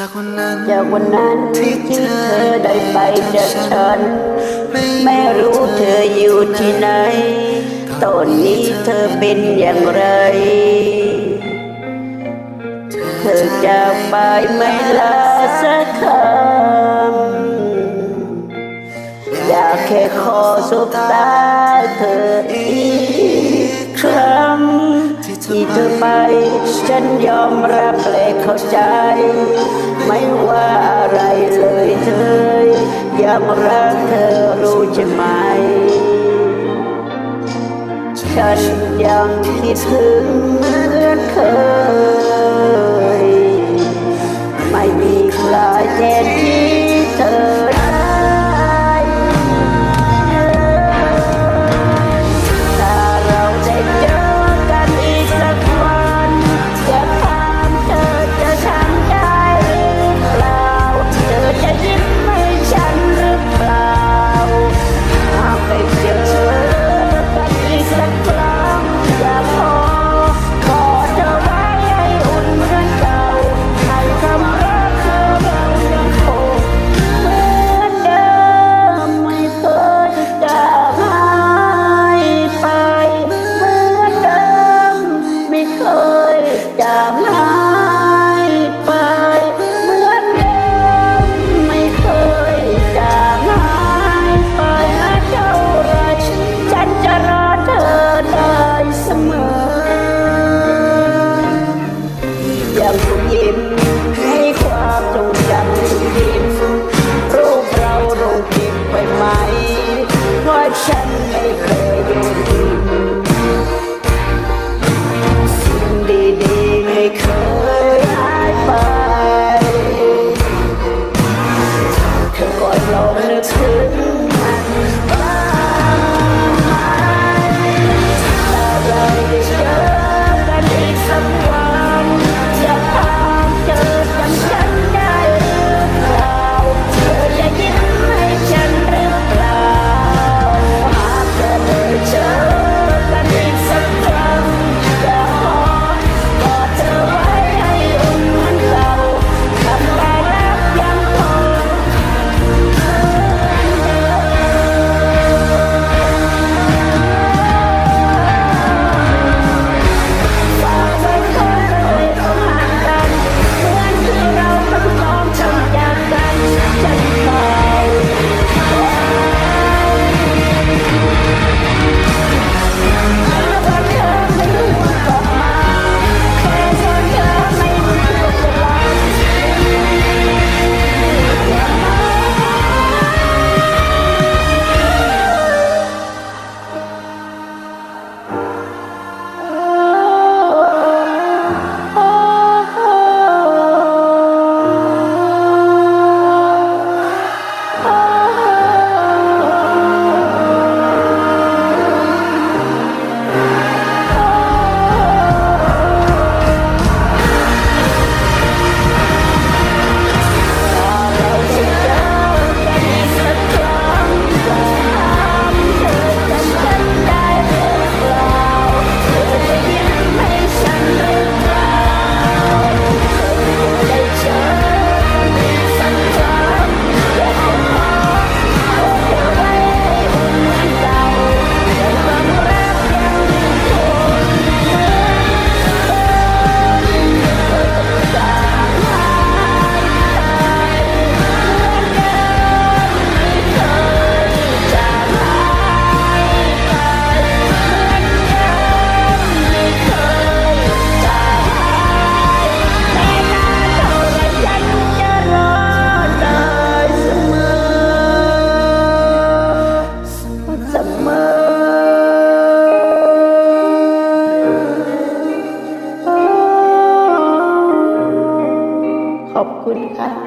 จากวันนั้นจากวันนั้นที่เธอได้ไปจากฉัน ไม่รู้เธออยู่ที่ไหน ตอนนี้เธอเป็นอย่างไร เธอจะไปไม่ลาสักคำอยากแค่ขอสุบตาเธออี เธอไป ฉันยอมรับและเข้าใจ ไม่ว่าอะไรเลยเธอยังรักเธอรู้ใช่ไหม ฉันยังคิดถึงเหมือนเคย ไม่มีใครแทนที่เธอ เสมอ อยางสุขเย็น publicar